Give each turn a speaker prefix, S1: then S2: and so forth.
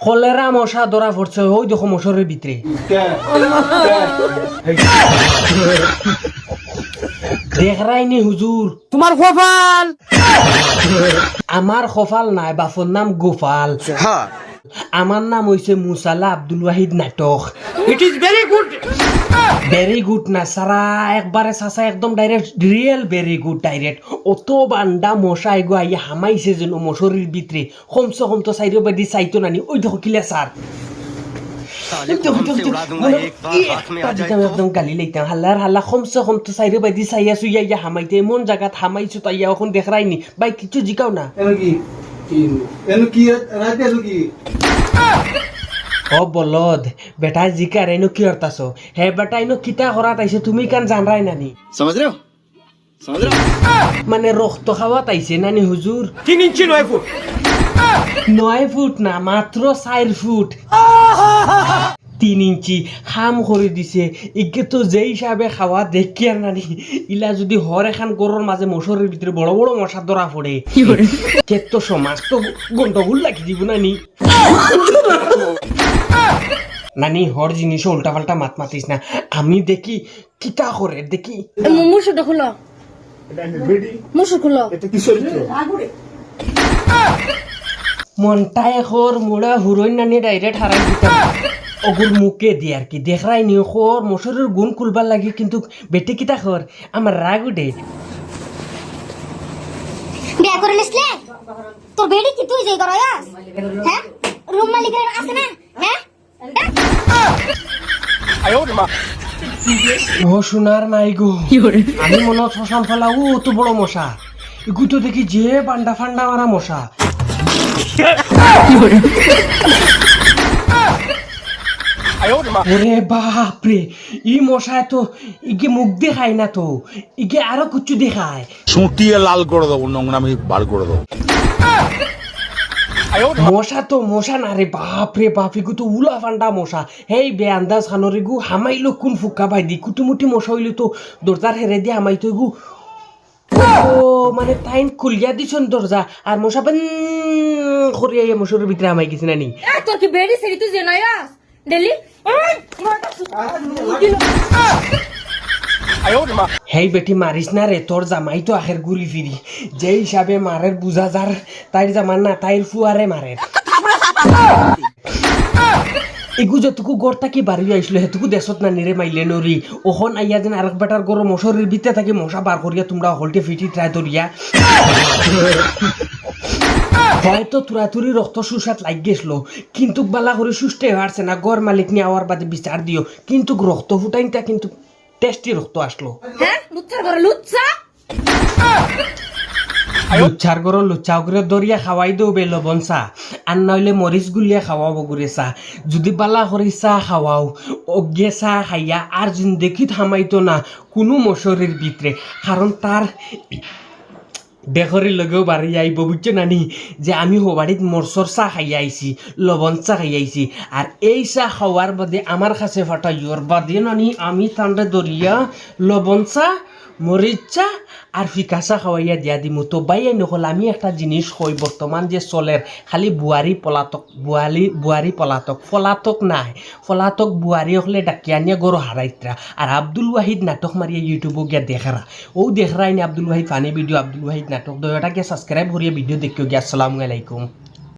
S1: Cholera মশা ধরা পড়ছে ওই দেখো মশরের ভিতরে দেখরাই নি হুজুর
S2: তোমার কপাল
S1: আমার খফাল নাই বাপর নাম গোপাল আমার নাম হইছে মুসালা আব্দুল ওয়াহিদ নাটক।
S2: It is very good
S1: very good না সারা একবারে সাসা একদম direct real very good direct অত বান্ডা মশা এগো আইয়া হামাইছে যেন মশরির ভিতরে। কমসে কম তো সাইড বাদি চাইতো নানি ওই দেখো কিলে স্যার একদম গালি লাইতাম। হাল্লার হাল্লা কমসে কম তো সাইড বাদি চাইয়া চুইয়া ইয়া হামাইতে। এমন জায়গাত হামাইছো তাই ইয়া এখন দেখরাইনি বাই কিছু জিকাও না।
S3: এনু কি রাতে এনু কি?
S1: ও বলদ বেটা জিকার এনু কি অর্থাস হে বেটা এনু কিতা করা তাইছে তুমি কান জানরাই নানি?
S4: সমাজ
S1: মানে রক্ত খাওয়া তাইছে নানি হুজুর
S2: তিন ইঞ্চি নয় ফুট।
S1: নয় ফুট না মাত্র চার ফুট। তিন ইঞ্চি খাম করে দিছে। ইকে তো যে হিসাবে খাওয়া দেখি আর নানি। ইলা যদি হর এখান গরুর মাঝে মশরের ভিতরে বড় বড় মশা ধরা পড়ে কে তো সমাজ তো গন্ডগোল লাগি দিব নানি। নানি হর জিনিস উল্টা পাল্টা মাত মাতিস না। আমি দেখি কিতা করে দেখি।
S5: মুসুটা খুলো। মুসু খুলো।
S3: এটা কি চরিত্র
S1: মনটা মুড়া হুরইন নানি ডাইরেক্ট হারাই দিতাম অগুর মুখে দি আর কি? দেখরাই নি খর মশরের গুণ খুলবার লাগে কিন্তু বেটে কিতা খর আমার রাগ উঠে।
S6: বিয়া করে নিসলে তোর বেডি কি? তুই যাই করয়াস হ্যাঁ রুম মালিকের আছে না? হ্যাঁ
S1: ও সোনার নাই গো। আমি মনে শ্মশান ফেলা ও তো বড় মশা। এগু তো দেখি যে পান্ডা ফান্ডা মারা মশা। ওরে বাপরে ই মশায় তো ইগে মুখ দেখায় না তো ইগে আরও কিছু দেখায়।
S7: ছুটিয়ে লাল করে দেবো নোংরামি বার করে দেবো।
S1: মশা তো মশা না রে বাপ রে বাপ এগু তো উলা ফান্ডা মশা। হেই বে আন্দাজ খানোর এগু হামাইলো কোন ফুকা ভাই দি কুটুমুটি মশা হইলে তো দরজার হেরে দিয়ে হামাইতো এগু ও মানে তাইন খুলিয়া দিছন দরজা আর মশা বেন করিয়া ইয়া মশার ভিতরে হামাই গেছে নানি।
S5: তোর কি বেডি সেরি তুই জেনাইয়াস
S1: হেই বেটি মারিস না রে তোর জামাই তো আখের ঘুরি ফিরি যে হিসাবে মারের বুঝা যার তাইর জামান না তাইর ফুয়ারে মারে এগু যতটুকু গড় থাকি বাড়ি আইসলো হেতুকু দেশত না নিরে মাইলে নরি ওখন আইয়া যেন আরেক বেটার গরো মশরের ভিতরে থাকি মশা বার করিয়া তোমরা হলটে ফিটি ট্রাই করিয়া হয়তো তুরাতুরি রক্ত সুসাত লাগ গেছিল। কিন্তু বালা করে সুস্থে হারছে না গড় মালিক নিয়ে আওয়ার বাদে বিচার দিও। কিন্তু রক্ত ফুটাইনটা কিন্তু টেস্টি রক্ত আসলো
S5: হ্যাঁ লুচ্চার ঘরে লুচ্চা
S1: লুচ্ছার গরো লুচ্চা করে দরিয়া খাওয়াই দেও বে লবণ চা আর নইলে মরিচ গুলিয়া খাওয়াবো গুড়ে চা যদি বালা করে চা খাওয়াও অজ্ঞে চা খাইয়া আর জিন্দেগি থামাইতো না কোনো মশরের ভিতরে কারণ তার দেহরের লগেও বাড়ি আইব বুঝছ নানি যে আমি হবাড়িত মরসর চাহ খাই আইছি লবণ চাহ খাই আইছি আর এই চাহ খাওয়ার বাদে আমার কাছে ফাটাইয়র বাদে নানি আমি তান্ডে দরিয়া লবণ চাহ মরিচ চা আর ফিকা চা খাওয়াইয়া দিয়া দিমু। তো বাইয়া নকল, আমি একটা জিনিস কই বর্তমান যে চলের খালি বুয়ারি পলাতক বুয়ালি বুয়ারি পলাতক পলাতক নাই। পলাতক বুয়ারি হলে ডাকিয়ানিয়া গরু হারাইত্রা আর আব্দুল ওয়াহিদ নাটক মারিয়া ইউটিউবও গিয়া দেখারা ও দেখরাই নি আব্দুল ওয়াহিদ ফানি ভিডিও আব্দুল ওয়াহিদ নাটক দয়াটাকে সাবস্ক্রাইব করিয়া ভিডিও দেখিও কি আসসালামু আলাইকুম